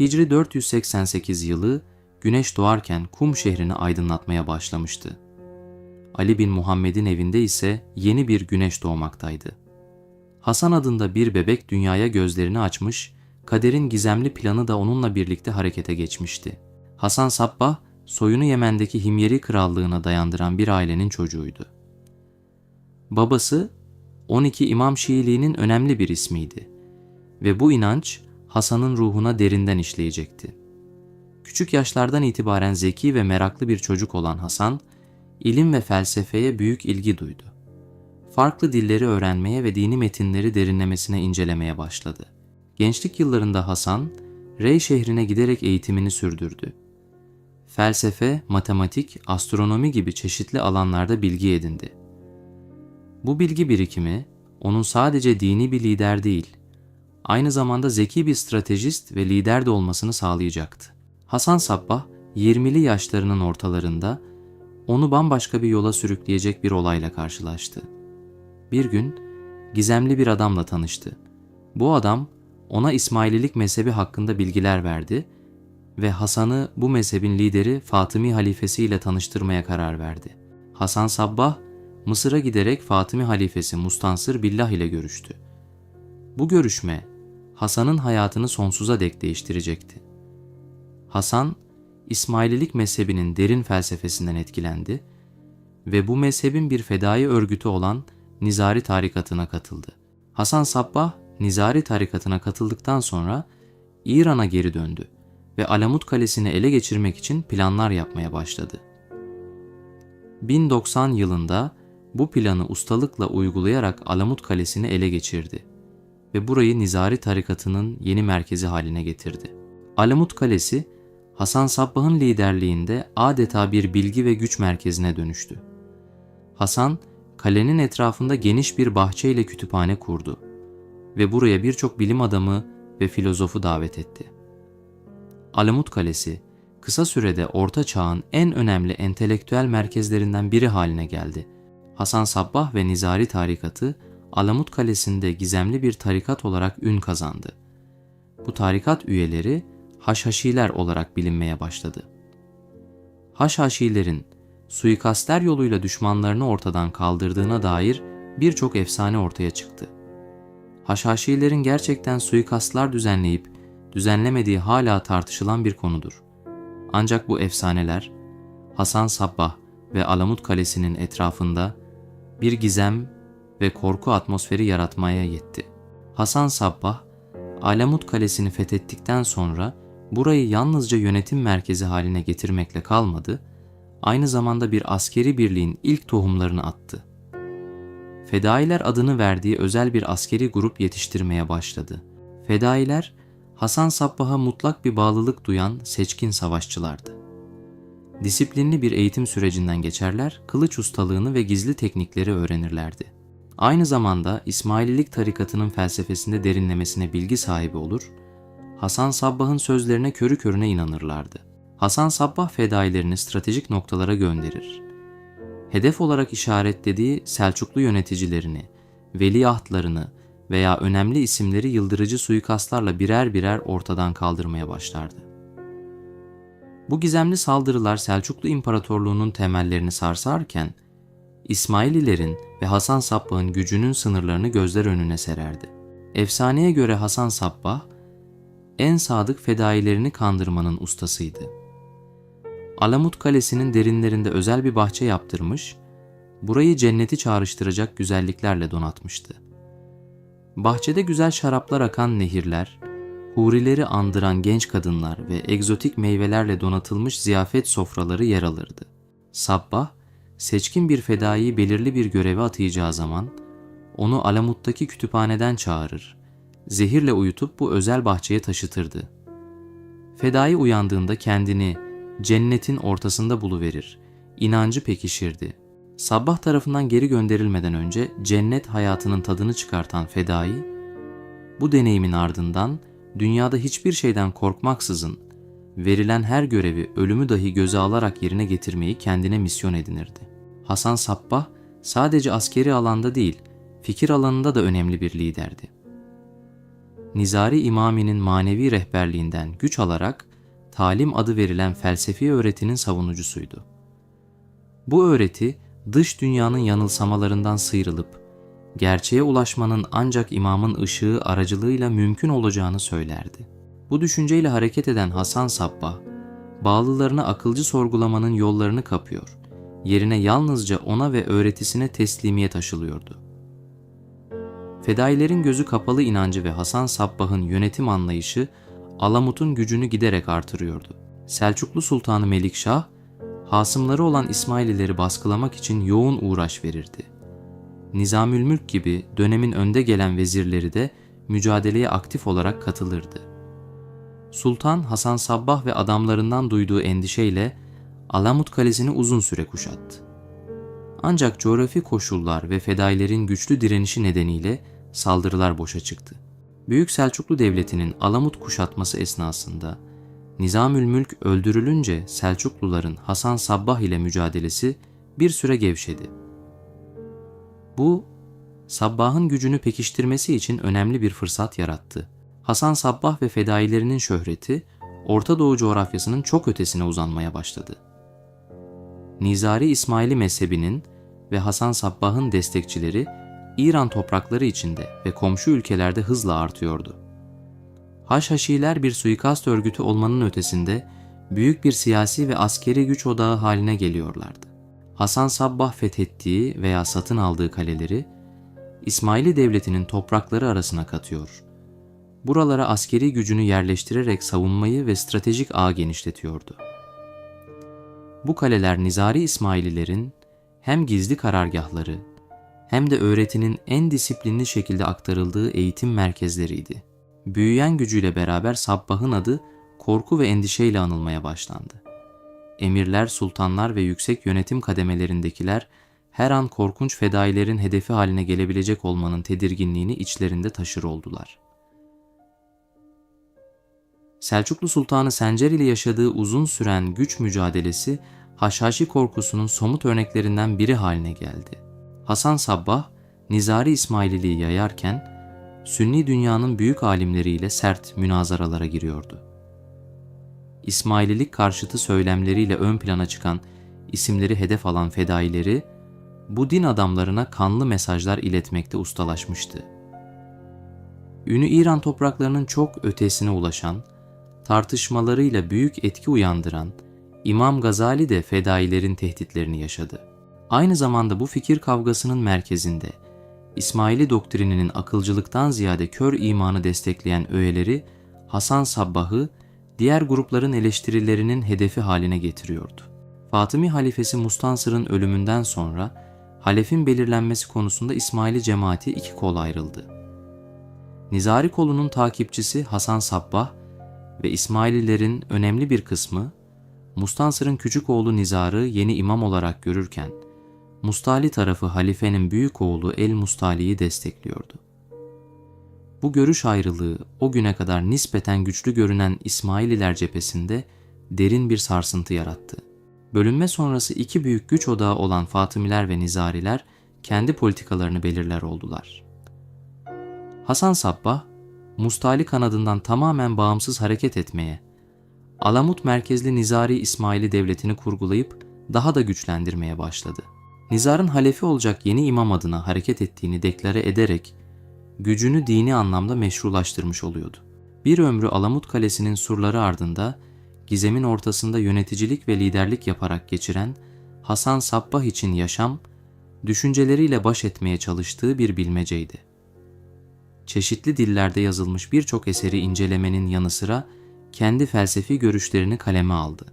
Hicri 488 yılı güneş doğarken Kum şehrini aydınlatmaya başlamıştı. Ali bin Muhammed'in evinde ise yeni bir güneş doğmaktaydı. Hasan adında bir bebek dünyaya gözlerini açmış, kaderin gizemli planı da onunla birlikte harekete geçmişti. Hasan Sabbah, soyunu Yemen'deki Himyeri krallığına dayandıran bir ailenin çocuğuydu. Babası 12 İmam Şiiliğinin önemli bir ismiydi ve bu inanç Hasan'ın ruhuna derinden işleyecekti. Küçük yaşlardan itibaren zeki ve meraklı bir çocuk olan Hasan, ilim ve felsefeye büyük ilgi duydu. Farklı dilleri öğrenmeye ve dini metinleri derinlemesine incelemeye başladı. Gençlik yıllarında Hasan, Rey şehrine giderek eğitimini sürdürdü. Felsefe, matematik, astronomi gibi çeşitli alanlarda bilgi edindi. Bu bilgi birikimi onun sadece dini bir lider değil, aynı zamanda zeki bir stratejist ve lider de olmasını sağlayacaktı. Hasan Sabbah 20'li yaşlarının ortalarında onu bambaşka bir yola sürükleyecek bir olayla karşılaştı. Bir gün gizemli bir adamla tanıştı. Bu adam ona İsmaililik mezhebi hakkında bilgiler verdi ve Hasan'ı bu mezhebin lideri Fatımi halifesi ile tanıştırmaya karar verdi. Hasan Sabbah Mısır'a giderek Fatımi halifesi Mustansır Billah ile görüştü. Bu görüşme Hasan'ın hayatını sonsuza dek değiştirecekti. Hasan, İsmaililik mezhebinin derin felsefesinden etkilendi ve bu mezhebin bir fedai örgütü olan Nizari tarikatına katıldı. Hasan Sabbah, Nizari tarikatına katıldıktan sonra İran'a geri döndü ve Alamut Kalesi'ni ele geçirmek için planlar yapmaya başladı. 1090 yılında bu planı ustalıkla uygulayarak Alamut Kalesi'ni ele geçirdi ve burayı Nizari tarikatının yeni merkezi haline getirdi. Alamut Kalesi, Hasan Sabbah'ın liderliğinde adeta bir bilgi ve güç merkezine dönüştü. Hasan, kalenin etrafında geniş bir bahçe ile kütüphane kurdu ve buraya birçok bilim adamı ve filozofu davet etti. Alamut Kalesi, kısa sürede Orta Çağ'ın en önemli entelektüel merkezlerinden biri haline geldi. Hasan Sabbah ve Nizari tarikatı, Alamut Kalesi'nde gizemli bir tarikat olarak ün kazandı. Bu tarikat üyeleri Haşhaşiler olarak bilinmeye başladı. Haşhaşilerin suikastler yoluyla düşmanlarını ortadan kaldırdığına dair birçok efsane ortaya çıktı. Haşhaşilerin gerçekten suikastlar düzenleyip düzenlemediği hala tartışılan bir konudur. Ancak bu efsaneler Hasan Sabbah ve Alamut Kalesi'nin etrafında bir gizem ve korku atmosferi yaratmaya yetti. Hasan Sabbah, Alamut Kalesi'ni fethettikten sonra burayı yalnızca yönetim merkezi haline getirmekle kalmadı, aynı zamanda bir askeri birliğin ilk tohumlarını attı. Fedailer adını verdiği özel bir askeri grup yetiştirmeye başladı. Fedailer, Hasan Sabbah'a mutlak bir bağlılık duyan seçkin savaşçılardı. Disiplinli bir eğitim sürecinden geçerler, kılıç ustalığını ve gizli teknikleri öğrenirlerdi. Aynı zamanda İsmaililik tarikatının felsefesinde derinlemesine bilgi sahibi olur, Hasan Sabbah'ın sözlerine körü körüne inanırlardı. Hasan Sabbah fedailerini stratejik noktalara gönderir. Hedef olarak işaretlediği Selçuklu yöneticilerini, veliahtlarını veya önemli isimleri yıldırıcı suikastlarla birer birer ortadan kaldırmaya başlardı. Bu gizemli saldırılar Selçuklu İmparatorluğu'nun temellerini sarsarken, İsmaililerin ve Hasan Sabbah'ın gücünün sınırlarını gözler önüne sererdi. Efsaneye göre Hasan Sabbah, en sadık fedailerini kandırmanın ustasıydı. Alamut Kalesi'nin derinlerinde özel bir bahçe yaptırmış, burayı cenneti çağrıştıracak güzelliklerle donatmıştı. Bahçede güzel şaraplar akan nehirler, hurileri andıran genç kadınlar ve egzotik meyvelerle donatılmış ziyafet sofraları yer alırdı. Sabbah, seçkin bir fedaiyi belirli bir göreve atayacağı zaman, onu Alamut'taki kütüphaneden çağırır zehirle uyutup bu özel bahçeye taşıtırdı. Fedai uyandığında kendini cennetin ortasında buluverir. İnancı pekişirdi. Sabah tarafından geri gönderilmeden önce cennet hayatının tadını çıkartan fedai, bu deneyimin ardından dünyada hiçbir şeyden korkmaksızın verilen her görevi ölümü dahi göze alarak yerine getirmeyi kendine misyon edinirdi. Hasan Sabbah sadece askeri alanda değil, fikir alanında da önemli bir liderdi. Nizari İmami'nin manevi rehberliğinden güç alarak talim adı verilen felsefi öğretinin savunucusuydu. Bu öğreti dış dünyanın yanılsamalarından sıyrılıp gerçeğe ulaşmanın ancak imamın ışığı aracılığıyla mümkün olacağını söylerdi. Bu düşünceyle hareket eden Hasan Sabbah, bağlılarına akılcı sorgulamanın yollarını kapıyor, yerine yalnızca ona ve öğretisine teslimiyet aşılıyordu. Fedailerin gözü kapalı inancı ve Hasan Sabbah'ın yönetim anlayışı Alamut'un gücünü giderek artırıyordu. Selçuklu Sultanı Melikşah, hasımları olan İsmailileri baskılamak için yoğun uğraş verirdi. Nizamülmülk gibi dönemin önde gelen vezirleri de mücadeleye aktif olarak katılırdı. Sultan Hasan Sabbah ve adamlarından duyduğu endişeyle Alamut Kalesi'ni uzun süre kuşattı. Ancak coğrafi koşullar ve fedailerin güçlü direnişi nedeniyle saldırılar boşa çıktı. Büyük Selçuklu Devleti'nin Alamut kuşatması esnasında Nizamülmülk öldürülünce Selçukluların Hasan Sabbah ile mücadelesi bir süre gevşedi. Bu, Sabbah'ın gücünü pekiştirmesi için önemli bir fırsat yarattı. Hasan Sabbah ve fedailerinin şöhreti Orta Doğu coğrafyasının çok ötesine uzanmaya başladı. Nizari İsmaili mezhebinin ve Hasan Sabbah'ın destekçileri İran toprakları içinde ve komşu ülkelerde hızla artıyordu. Haşhaşiler bir suikast örgütü olmanın ötesinde büyük bir siyasi ve askeri güç odağı haline geliyorlardı. Hasan Sabbah fethettiği veya satın aldığı kaleleri İsmaili Devleti'nin toprakları arasına katıyor. Buralara askeri gücünü yerleştirerek savunmayı ve stratejik ağ genişletiyordu. Bu kaleler Nizari İsmaililerin hem gizli karargahları hem de öğretinin en disiplinli şekilde aktarıldığı eğitim merkezleriydi. Büyüyen gücüyle beraber Sabbah'ın adı korku ve endişeyle anılmaya başlandı. Emirler, sultanlar ve yüksek yönetim kademelerindekiler her an korkunç fedailerin hedefi haline gelebilecek olmanın tedirginliğini içlerinde taşır oldular. Selçuklu Sultanı Sencer ile yaşadığı uzun süren güç mücadelesi Haşhaşi korkusunun somut örneklerinden biri haline geldi. Hasan Sabbah, Nizari İsmaililiği yayarken, Sünni dünyanın büyük alimleriyle sert münazaralara giriyordu. İsmaililik karşıtı söylemleriyle ön plana çıkan isimleri hedef alan fedaileri, bu din adamlarına kanlı mesajlar iletmekte ustalaşmıştı. Ünü İran topraklarının çok ötesine ulaşan, tartışmalarıyla büyük etki uyandıran İmam Gazali de fedailerin tehditlerini yaşadı. Aynı zamanda bu fikir kavgasının merkezinde İsmaili doktrininin akılcılıktan ziyade kör imanı destekleyen öğeleri Hasan Sabbah'ı diğer grupların eleştirilerinin hedefi haline getiriyordu. Fatımi halifesi Mustansır'ın ölümünden sonra halefin belirlenmesi konusunda İsmaili cemaati iki kol ayrıldı. Nizari kolunun takipçisi Hasan Sabbah ve İsmaililerin önemli bir kısmı Mustansır'ın küçük oğlu Nizar'ı yeni imam olarak görürken Mustali tarafı halifenin büyük oğlu El Mustali'yi destekliyordu. Bu görüş ayrılığı o güne kadar nispeten güçlü görünen İsmaililer cephesinde derin bir sarsıntı yarattı. Bölünme sonrası iki büyük güç odağı olan Fatımiler ve Nizariler kendi politikalarını belirler oldular. Hasan Sabbah, Mustali kanadından tamamen bağımsız hareket etmeye, Alamut merkezli Nizari İsmaili devletini kurgulayıp daha da güçlendirmeye başladı. Nizar'ın halefi olacak yeni imam adına hareket ettiğini deklare ederek gücünü dini anlamda meşrulaştırmış oluyordu. Bir ömrü Alamut Kalesi'nin surları ardında gizemin ortasında yöneticilik ve liderlik yaparak geçiren Hasan Sabbah için yaşam, düşünceleriyle baş etmeye çalıştığı bir bilmeceydi. Çeşitli dillerde yazılmış birçok eseri incelemenin yanı sıra kendi felsefi görüşlerini kaleme aldı.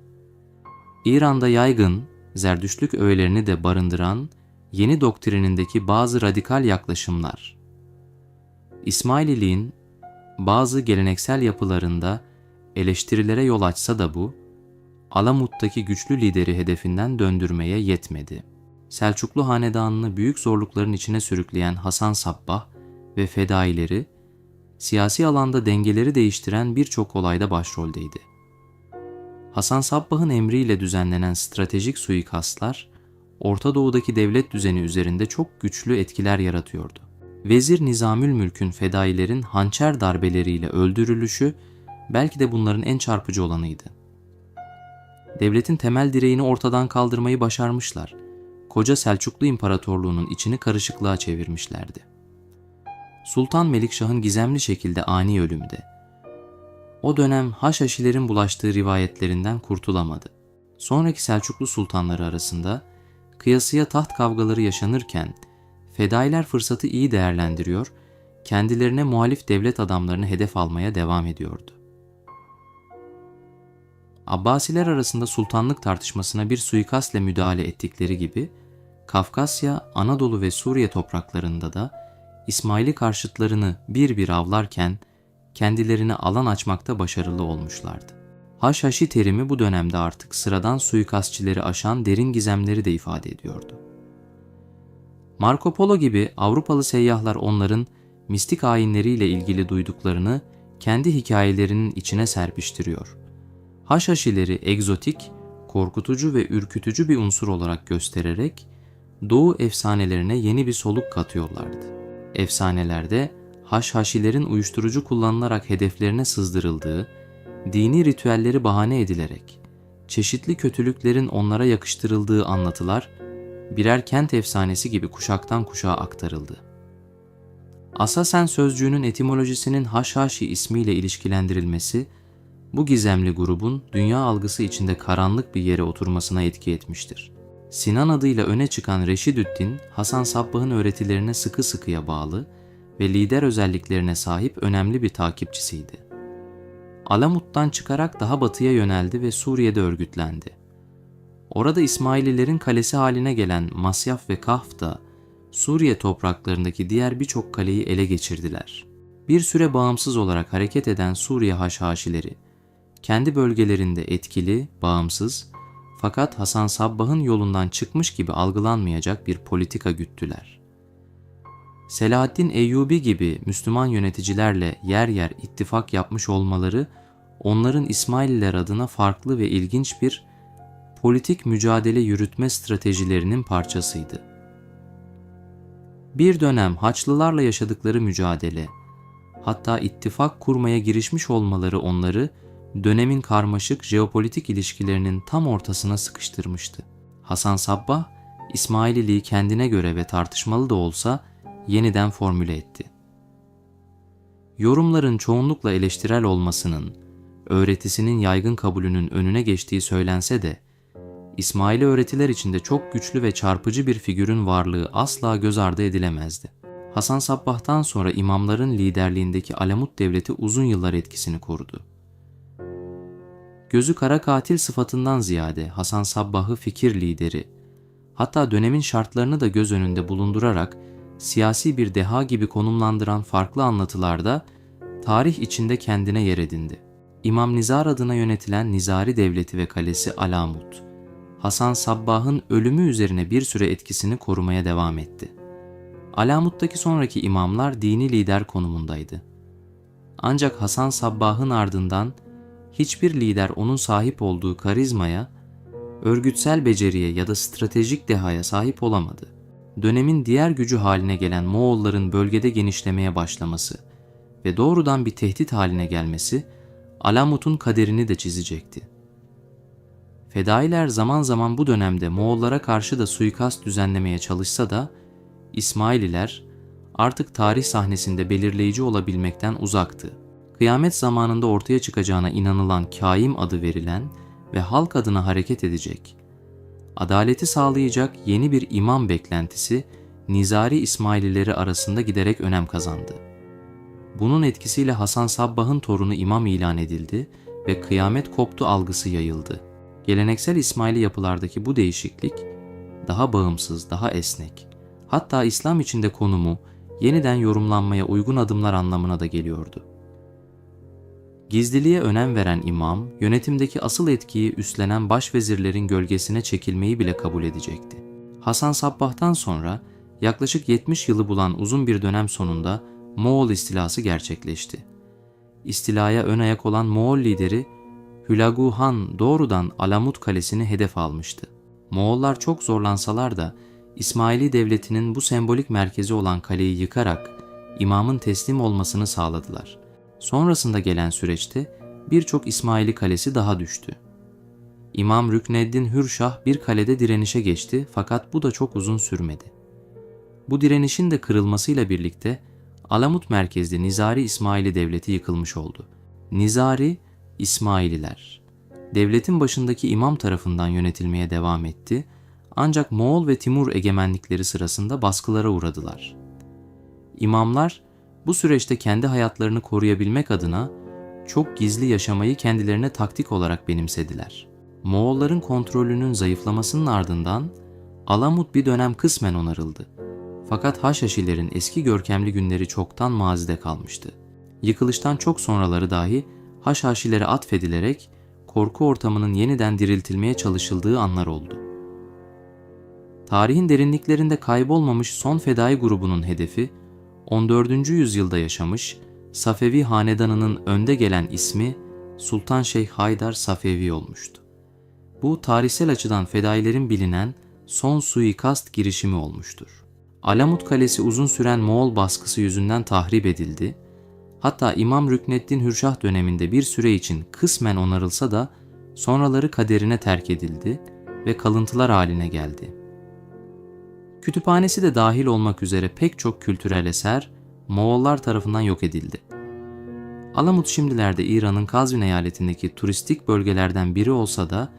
İran'da yaygın, Zerdüştlük öğelerini de barındıran yeni doktrinindeki bazı radikal yaklaşımlar. İsmaililiğin bazı geleneksel yapılarında eleştirilere yol açsa da bu, Alamut'taki güçlü lideri hedefinden döndürmeye yetmedi. Selçuklu hanedanını büyük zorlukların içine sürükleyen Hasan Sabbah ve fedaileri, siyasi alanda dengeleri değiştiren birçok olayda başroldeydi. Hasan Sabbah'ın emriyle düzenlenen stratejik suikastlar, Orta Doğu'daki devlet düzeni üzerinde çok güçlü etkiler yaratıyordu. Vezir Nizamül Mülk'ün fedailerin hançer darbeleriyle öldürülüşü belki de bunların en çarpıcı olanıydı. Devletin temel direğini ortadan kaldırmayı başarmışlar. Koca Selçuklu İmparatorluğu'nun içini karışıklığa çevirmişlerdi. Sultan Melikşah'ın gizemli şekilde ani ölümde. O dönem Haşhaşilerin bulaştığı rivayetlerinden kurtulamadı. Sonraki Selçuklu sultanları arasında kıyasıya taht kavgaları yaşanırken fedailer fırsatı iyi değerlendiriyor, kendilerine muhalif devlet adamlarını hedef almaya devam ediyordu. Abbasiler arasında sultanlık tartışmasına bir suikastle müdahale ettikleri gibi, Kafkasya, Anadolu ve Suriye topraklarında da İsmail'i karşıtlarını bir bir avlarken kendilerine alan açmakta başarılı olmuşlardı. Haşhaşi terimi bu dönemde artık sıradan suikastçileri aşan derin gizemleri de ifade ediyordu. Marco Polo gibi Avrupalı seyyahlar onların mistik ayinleriyle ilgili duyduklarını kendi hikayelerinin içine serpiştiriyor. Haşhaşileri egzotik, korkutucu ve ürkütücü bir unsur olarak göstererek Doğu efsanelerine yeni bir soluk katıyorlardı. Efsanelerde Haşhaşilerin uyuşturucu kullanılarak hedeflerine sızdırıldığı, dini ritüelleri bahane edilerek, çeşitli kötülüklerin onlara yakıştırıldığı anlatılar, birer kent efsanesi gibi kuşaktan kuşağa aktarıldı. Asasen sözcüğünün etimolojisinin Haşhaşi ismiyle ilişkilendirilmesi, bu gizemli grubun dünya algısı içinde karanlık bir yere oturmasına etki etmiştir. Sinan adıyla öne çıkan Reşidüddin, Hasan Sabbah'ın öğretilerine sıkı sıkıya bağlı ve lider özelliklerine sahip önemli bir takipçisiydi. Alamut'tan çıkarak daha batıya yöneldi ve Suriye'de örgütlendi. Orada İsmaililerin kalesi haline gelen Masyaf ve Kahf da Suriye topraklarındaki diğer birçok kaleyi ele geçirdiler. Bir süre bağımsız olarak hareket eden Suriye Haşhaşileri, kendi bölgelerinde etkili, bağımsız fakat Hasan Sabbah'ın yolundan çıkmış gibi algılanmayacak bir politika güttüler. Selahaddin Eyyubi gibi Müslüman yöneticilerle yer yer ittifak yapmış olmaları onların İsmaililer adına farklı ve ilginç bir politik mücadele yürütme stratejilerinin parçasıydı. Bir dönem Haçlılarla yaşadıkları mücadele, hatta ittifak kurmaya girişmiş olmaları onları dönemin karmaşık jeopolitik ilişkilerinin tam ortasına sıkıştırmıştı. Hasan Sabbah, İsmaililiği kendine göre ve tartışmalı da olsa yeniden formüle etti. Yorumların çoğunlukla eleştirel olmasının, öğretisinin yaygın kabulünün önüne geçtiği söylense de, İsmaili öğretiler içinde çok güçlü ve çarpıcı bir figürün varlığı asla göz ardı edilemezdi. Hasan Sabbah'tan sonra imamların liderliğindeki Alamut Devleti uzun yıllar etkisini korudu. Gözü kara katil sıfatından ziyade Hasan Sabbah'ı fikir lideri, hatta dönemin şartlarını da göz önünde bulundurarak siyasi bir deha gibi konumlandıran farklı anlatılarda tarih içinde kendine yer edindi. İmam Nizar adına yönetilen Nizari Devleti ve Kalesi Alamut, Hasan Sabbah'ın ölümü üzerine bir süre etkisini korumaya devam etti. Alamut'taki sonraki imamlar dini lider konumundaydı. Ancak Hasan Sabbah'ın ardından hiçbir lider onun sahip olduğu karizmaya, örgütsel beceriye ya da stratejik dehaya sahip olamadı. Dönemin diğer gücü haline gelen Moğolların bölgede genişlemeye başlaması ve doğrudan bir tehdit haline gelmesi Alamut'un kaderini de çizecekti. Fedailer zaman zaman bu dönemde Moğollara karşı da suikast düzenlemeye çalışsa da İsmaililer artık tarih sahnesinde belirleyici olabilmekten uzaktı kıyamet zamanında ortaya çıkacağına inanılan kaim adı verilen ve halk adına hareket edecek, adaleti sağlayacak yeni bir imam beklentisi Nizari İsmailileri arasında giderek önem kazandı. Bunun etkisiyle Hasan Sabbah'ın torunu imam ilan edildi ve kıyamet koptu algısı yayıldı. Geleneksel İsmaili yapılardaki bu değişiklik daha bağımsız, daha esnek, hatta İslam içinde konumu yeniden yorumlanmaya uygun adımlar anlamına da geliyordu. Gizliliğe önem veren imam, yönetimdeki asıl etkiyi üstlenen başvezirlerin gölgesine çekilmeyi bile kabul edecekti. Hasan Sabbah'tan sonra yaklaşık 70 yılı bulan uzun bir dönem sonunda Moğol istilası gerçekleşti. İstilaya ön ayak olan Moğol lideri Hülagu Han doğrudan Alamut Kalesi'ni hedef almıştı. Moğollar çok zorlansalar da İsmaili devletinin bu sembolik merkezi olan kaleyi yıkarak imamın teslim olmasını sağladılar. Sonrasında gelen süreçte birçok İsmaili kalesi daha düştü. İmam Rükneddin Hürşah bir kalede direnişe geçti fakat bu da çok uzun sürmedi. Bu direnişin de kırılmasıyla birlikte Alamut merkezli Nizari İsmaili Devleti yıkılmış oldu. Nizari, İsmaililer. Devletin başındaki imam tarafından yönetilmeye devam etti ancak Moğol ve Timur egemenlikleri sırasında baskılara uğradılar. İmamlar bu süreçte kendi hayatlarını koruyabilmek adına çok gizli yaşamayı kendilerine taktik olarak benimsediler. Moğolların kontrolünün zayıflamasının ardından Alamut bir dönem kısmen onarıldı. Fakat Haşhaşilerin eski görkemli günleri çoktan mazide kalmıştı. Yıkılıştan çok sonraları dahi Haşhaşilere atfedilerek korku ortamının yeniden diriltilmeye çalışıldığı anlar oldu. Tarihin derinliklerinde kaybolmamış son fedai grubunun hedefi 14. yüzyılda yaşamış Safevi hanedanının önde gelen ismi Sultan Şeyh Haydar Safevi olmuştu. Bu tarihsel açıdan fedailerin bilinen son suikast girişimi olmuştur. Alamut Kalesi uzun süren Moğol baskısı yüzünden tahrip edildi. Hatta İmam Rükneddin Hürşah döneminde bir süre için kısmen onarılsa da sonraları kaderine terk edildi ve kalıntılar haline geldi. Kütüphanesi de dahil olmak üzere pek çok kültürel eser Moğollar tarafından yok edildi. Alamut şimdilerde İran'ın Kazvin eyaletindeki turistik bölgelerden biri olsa da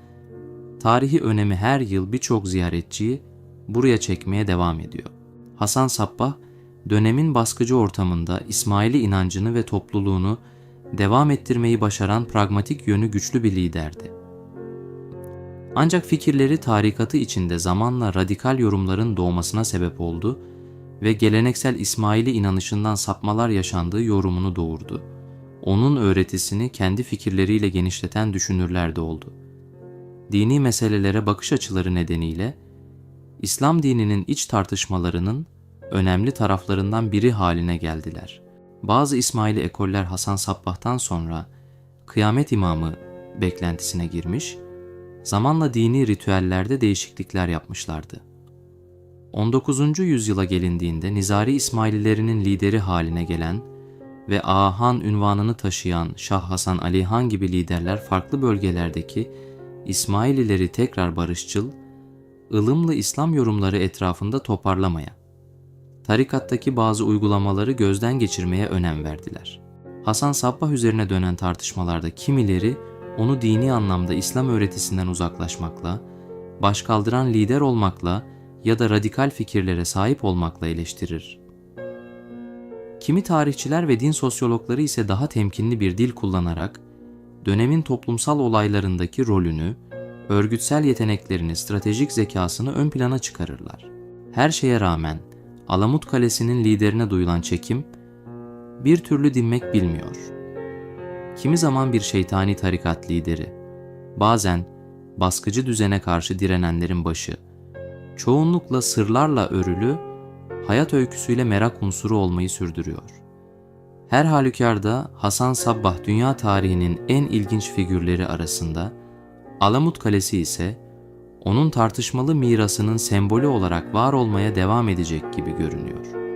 tarihi önemi her yıl birçok ziyaretçiyi buraya çekmeye devam ediyor. Hasan Sabbah, dönemin baskıcı ortamında İsmaili inancını ve topluluğunu devam ettirmeyi başaran pragmatik yönü güçlü bir liderdi. Ancak fikirleri tarikatı içinde zamanla radikal yorumların doğmasına sebep oldu ve geleneksel İsmaili inanışından sapmalar yaşandığı yorumunu doğurdu. Onun öğretisini kendi fikirleriyle genişleten düşünürler de oldu. Dini meselelere bakış açıları nedeniyle İslam dininin iç tartışmalarının önemli taraflarından biri haline geldiler. Bazı İsmaili ekoller Hasan Sabbah'tan sonra kıyamet imamı beklentisine girmiş, zamanla dini ritüellerde değişiklikler yapmışlardı. 19. yüzyıla gelindiğinde Nizari İsmaililerinin lideri haline gelen ve Ahan ünvanını taşıyan Şah Hasan Ali Han gibi liderler farklı bölgelerdeki İsmailileri tekrar barışçıl, ılımlı İslam yorumları etrafında toparlamaya, tarikattaki bazı uygulamaları gözden geçirmeye önem verdiler. Hasan Sabbah üzerine dönen tartışmalarda kimileri onu dini anlamda İslam öğretisinden uzaklaşmakla, başkaldıran lider olmakla ya da radikal fikirlere sahip olmakla eleştirir. Kimi tarihçiler ve din sosyologları ise daha temkinli bir dil kullanarak dönemin toplumsal olaylarındaki rolünü, örgütsel yeteneklerini, stratejik zekasını ön plana çıkarırlar. Her şeye rağmen Alamut Kalesi'nin liderine duyulan çekim bir türlü dinmek bilmiyor. Kimi zaman bir şeytani tarikat lideri, bazen baskıcı düzene karşı direnenlerin başı, çoğunlukla sırlarla örülü, hayat öyküsüyle merak unsuru olmayı sürdürüyor. Her halükarda Hasan Sabbah dünya tarihinin en ilginç figürleri arasında, Alamut Kalesi ise onun tartışmalı mirasının sembolü olarak var olmaya devam edecek gibi görünüyor.